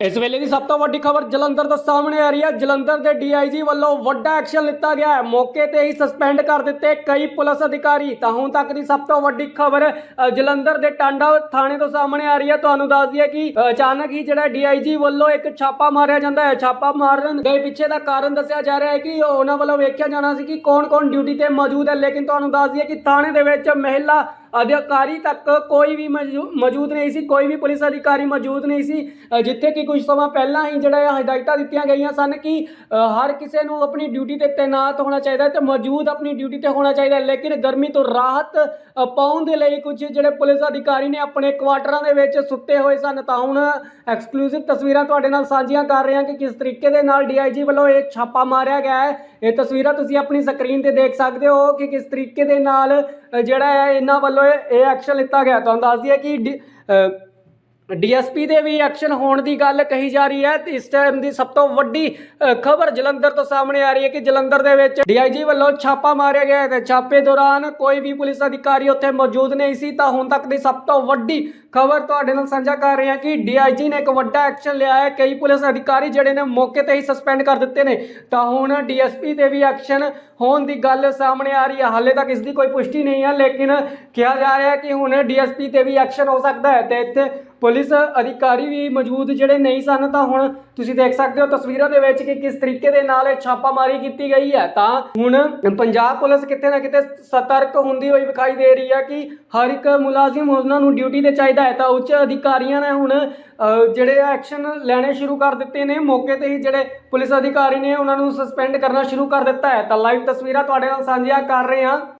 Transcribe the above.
ਇਸ ਵੇਲੇ ਦੀ ਸਭ ਤੋਂ ਵੱਡੀ ਖਬਰ ਜਲੰਧਰ ਤੋਂ ਸਾਹਮਣੇ ਆ ਰਹੀ ਹੈ। ਜਲੰਧਰ ਦੇ ਡੀਆਈਜੀ ਵੱਲੋਂ ਵੱਡਾ ਐਕਸ਼ਨ ਲਿੱਤਾ ਗਿਆ ਹੈ। ਮੌਕੇ ਤੇ ਹੀ ਸਸਪੈਂਡ ਕਰ ਦਿੱਤੇ ਕਈ ਪੁਲਿਸ ਅਧਿਕਾਰੀ। ਤਾਂ ਹੁਣ ਤੱਕ ਦੀ ਸਭ ਤੋਂ ਵੱਡੀ ਖਬਰ ਜਲੰਧਰ ਦੇ ਟਾਂਡਾ ਥਾਣੇ ਤੋਂ ਸਾਹਮਣੇ ਆ ਰਹੀ ਹੈ। ਤੁਹਾਨੂੰ ਦੱਸ ਦਈਏ ਕਿ ਅਚਾਨਕ ਹੀ ਜਿਹੜਾ ਡੀਆਈਜੀ ਵੱਲੋਂ ਇੱਕ ਛਾਪਾ ਮਾਰਿਆ ਜਾਂਦਾ ਹੈ। ਛਾਪਾ ਮਾਰਨ ਦੇ ਪਿੱਛੇ ਦਾ ਕਾਰਨ ਦੱਸਿਆ ਜਾ ਰਿਹਾ ਹੈ ਕਿ ਉਹਨਾਂ ਵੱਲੋਂ ਵੇਖਿਆ ਜਾਣਾ ਸੀ ਕਿ ਕੌਣ-ਕੌਣ ਡਿਊਟੀ ਤੇ ਮੌਜੂਦ ਹੈ। ਲੇਕਿਨ ਤੁਹਾਨੂੰ ਦੱਸ ਦਈਏ ਕਿ ਥਾਣੇ ਦੇ ਵਿੱਚ ਮਹਿਲਾ ਅਧਿਕਾਰੀ ਤੱਕ ਕੋਈ ਵੀ ਮੌਜੂ- ਮੌਜੂਦ ਨਹੀਂ ਸੀ, ਕੋਈ ਵੀ ਪੁਲਿਸ ਅਧਿਕਾਰੀ ਮੌਜੂਦ ਨਹੀਂ ਸੀ ਜਿੱਥੇ ਕਿ ਕੁਝ ਸਮਾਂ ਪਹਿਲਾਂ ਹੀ ਜਿਹੜਾ ਇਹ ਹਦਾਇਤਾਂ ਦਿੱਤੀਆਂ ਗਈਆਂ ਸਨ ਕਿ ਹਰ ਕਿਸੇ ਨੂੰ ਆਪਣੀ ਡਿਊਟੀ ਤੇ ਤੈਨਾਤ ਹੋਣਾ ਚਾਹੀਦਾ ਹੈ ਤੇ ਮੌਜੂਦ ਆਪਣੀ ਡਿਊਟੀ ਤੇ ਹੋਣਾ ਚਾਹੀਦਾ ਲੇਕਿਨ ਗਰਮੀ ਤੋਂ ਰਾਹਤ ਪਾਉਣ ਦੇ ਲਈ ਕੁਝ ਜਿਹੜੇ ਪੁਲਿਸ ਅਧਿਕਾਰੀ ਨੇ ਆਪਣੇ ਕੁਆਟਰਾਂ ਦੇ ਵਿੱਚ ਸੁੱਤੇ ਹੋਏ ਸਨ, ਤਾਂ ਹੁਣ ਐਕਸਕਲੂਸਿਵ ਤਸਵੀਰਾਂ ਤੁਹਾਡੇ ਨਾਲ ਸਾਂਝੀਆਂ ਕਰ ਰਹੇ ਹਾਂ ਕਿ ਕਿਸ ਤਰੀਕੇ ਦੇ ਨਾਲ ਡੀਆਈਜੀ ਵੱਲੋਂ ਇਹ ਛਾਪਾ ਮਾਰਿਆ ਗਿਆ ਹੈ। ਇਹ ਤਸਵੀਰਾਂ ਤੁਸੀਂ ਆਪਣੀ ਸਕਰੀਨ ਤੇ ਦੇਖ ਸਕਦੇ ਹੋ ਕਿ ਕਿਸ ਤਰੀਕੇ ਦੇ ਨਾਲ ਜਿਹੜਾ ਹੈ, ਇਹਨਾਂ ਵੱਲੋਂ ਇਹ ਐਕਸ਼ਨ ਲਿੱਤਾ ਗਿਆ। ਤੁਹਾਨੂੰ ਦੱਸ ਦਈਏ ਕਿ ਡੀ- ਡੀਐਸਪੀ ਦੇ ਵੀ ਐਕਸ਼ਨ ਹੋਣ ਦੀ ਗੱਲ ਕਹੀ ਜਾ ਰਹੀ ਹੈ। ਤੇ ਇਸ ਟਾਈਮ ਦੀ ਸਭ ਤੋਂ ਵੱਡੀ ਖਬਰ ਜਲੰਧਰ ਤੋਂ ਸਾਹਮਣੇ ਆ ਰਹੀ ਹੈ ਕਿ ਜਲੰਧਰ ਦੇ ਵਿੱਚ ਡੀਆਈਜੀ ਵੱਲੋਂ ਛਾਪਾ ਮਾਰਿਆ ਗਿਆ ਹੈ। ਤੇ ਛਾਪੇ ਦੌਰਾਨ ਕੋਈ ਵੀ ਪੁਲਿਸ ਅਧਿਕਾਰੀ ਉੱਥੇ ਮੌਜੂਦ ਨਹੀਂ ਸੀ, ਤਾਂ ਹੁਣ ਤੱਕ ਦੀ ਸਭ ਤੋਂ ਵੱਡੀ ਖਬਰ ਤੁਹਾਡੇ ਨਾਲ ਸਾਂਝਾ ਕਰ ਰਹੇ ਹਾਂ ਕਿ ਡੀਆਈਜੀ ਨੇ ਇੱਕ ਵੱਡਾ ਐਕਸ਼ਨ ਲਿਆ ਹੈ। ਕਈ ਪੁਲਿਸ ਅਧਿਕਾਰੀ ਜਿਹੜੇ ਨੇ ਮੌਕੇ ਤੇ ਹੀ ਸਸਪੈਂਡ ਕਰ ਦਿੱਤੇ ਨੇ। ਤਾਂ ਹੁਣ ਡੀਐਸਪੀ ਤੇ ਵੀ ਐਕਸ਼ਨ ਹੋਣ ਦੀ ਗੱਲ ਸਾਹਮਣੇ ਆ ਰਹੀ ਹੈ। ਹਾਲੇ ਤੱਕ ਇਸ ਦੀ ਕੋਈ ਪੁਸ਼ਟੀ ਨਹੀਂ ਹੈ, ਲੇਕਿਨ ਕਿਹਾ ਜਾ ਰਿਹਾ ਹੈ ਕਿ ਹੁਣ ਡੀਐਸਪੀ ਤੇ ਵੀ ਐਕਸ਼ਨ ਹੋ ਸਕਦਾ ਹੈ ਤੇ ਇੱਥੇ ਪੁਲਿਸ ਅਧਿਕਾਰੀ ਵੀ ਮੌਜੂਦ ਜਿਹੜੇ ਨਹੀਂ ਸਨ, ਤਾਂ ਹੁਣ ਤੁਸੀਂ ਦੇਖ ਸਕਦੇ ਹੋ ਤਸਵੀਰਾਂ ਦੇ ਵਿੱਚ ਕਿ ਕਿਸ ਤਰੀਕੇ ਦੇ ਨਾਲ ਇਹ ਛਾਪਾਮਾਰੀ ਕੀਤੀ ਗਈ ਹੈ। ਤਾਂ ਹੁਣ ਪੰਜਾਬ ਪੁਲਿਸ ਕਿਤੇ ਨਾ ਕਿਤੇ ਸਤਰਕ ਹੁੰਦੀ ਹੋਈ ਵਿਖਾਈ ਦੇ ਰਹੀ ਹੈ ਕਿ ਹਰ ਇੱਕ ਮੁਲਾਜ਼ਮ ਉਹਨਾਂ ਨੂੰ ਡਿਊਟੀ ਤੇ ਚਾਹੀਦਾ ਹੈ। ਤਾਂ ਉੱਚ ਅਧਿਕਾਰੀਆਂ ਨੇ ਹੁਣ ਜਿਹੜੇ ਐਕਸ਼ਨ ਲੈਣੇ ਸ਼ੁਰੂ ਕਰ ਦਿੱਤੇ ਨੇ। ਮੌਕੇ ਤੇ ਹੀ ਜਿਹੜੇ ਪੁਲਿਸ ਅਧਿਕਾਰੀ ਨੇ ਉਹਨਾਂ ਨੂੰ ਸਸਪੈਂਡ ਕਰਨਾ ਸ਼ੁਰੂ ਕਰ ਦਿੱਤਾ ਹੈ। ਤਾਂ ਲਾਈਵ ਤਸਵੀਰਾਂ ਤੁਹਾਡੇ ਨਾਲ ਸਾਂਝੀਆਂ ਕਰ ਰਹੇ ਹਾਂ।